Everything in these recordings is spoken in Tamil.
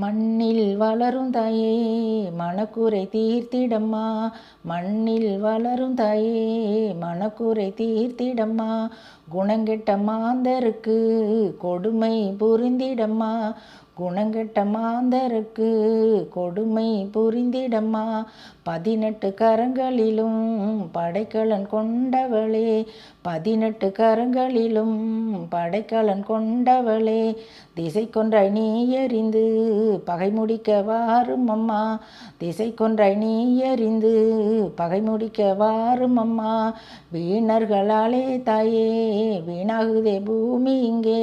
மண்ணில் வளரும் தாயே மனக்குறை தீர்த்திடம்மா. மண்ணில் வளரும் தாயே மனக்குறை தீர்த்திடம்மா. குணங்கெட்ட மாந்தருக்கு கொடுமை புரிந்திடம்மா. குணங்கெட்ட மாந்தருக்கு கொடுமை புரிந்திடம்மா. பதினெட்டு கரங்களிலும் படைக்கலன் கொண்டவளே. பதினெட்டு கரங்களிலும் படைக்கலன் கொண்டவளே. திசை கொன்றை நீ எறிந்து பகை முடிக்க வாரும் அம்மா திசை கொன்றாய் நீ எறிந்து பகை முடிக்க வாரும் அம்மா வீணர்களாலே தாயே வீணாகுதே பூமி இங்கே.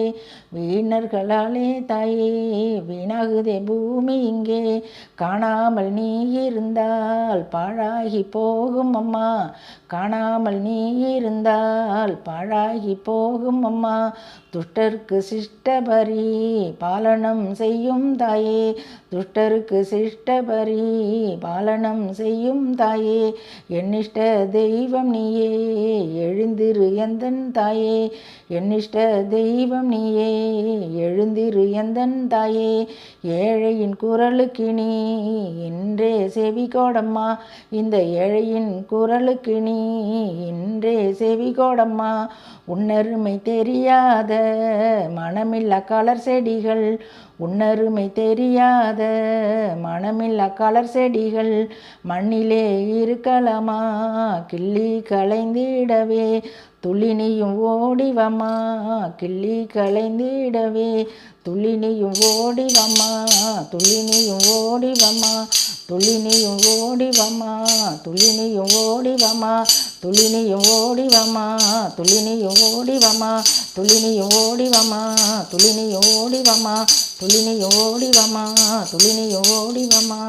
வீணர்களாலே தாயே வீணாகுதே பூமி இங்கே. காணாமல் நீ இருந்தால் பாழாகி போகும் அம்மா. காணாமல் நீ இருந்தால் பாழாகி போகும் அம்மா. துஷ்டர்க்கு சிஷ்டபரி பாலனம் செய்யும் தாயே. துஷ்டருக்கு சிஷ்டபரி பாலனம் செய்யும் தாயே என்னிஷ்ட தெய்வம் நீயே எழுந்திரு எந்தன் தாயே என்னிஷ்ட தெய்வம் நீயே எழுந்திரு எந்தன் தாயே ஏழையின் குரலுக்கு நீ இன்றே செவி கோடம்மா இந்த ஏழையின் குரலுக்கு நீ இன்றே செவி கோடம்மா உன்னருமை தெரியாத மனமில்லா கலர் செடிகள். உன்னருமை தெரியாத மனமில்லா கலர் செடிகள். மண்ணிலே இருக்கலாமா கிள்ளி களைந்திடவே. துளினியும் ஓடிவம்மா கிள்ளி களைந்திடவே. துளினியும் ஓடிவம்மா துளினியும் ஓடிவம்மா துளினியும் ஓடிவம்மா துளினியும் ஓடிவம்மா துளினியும் ஓடிவமா துளினியும் ஓடிவமா துளினியும் ஓடிவமா துளினியும் ஓடிவமா துளினியும் ஓடிவமா துளினியும் ஓடிவமா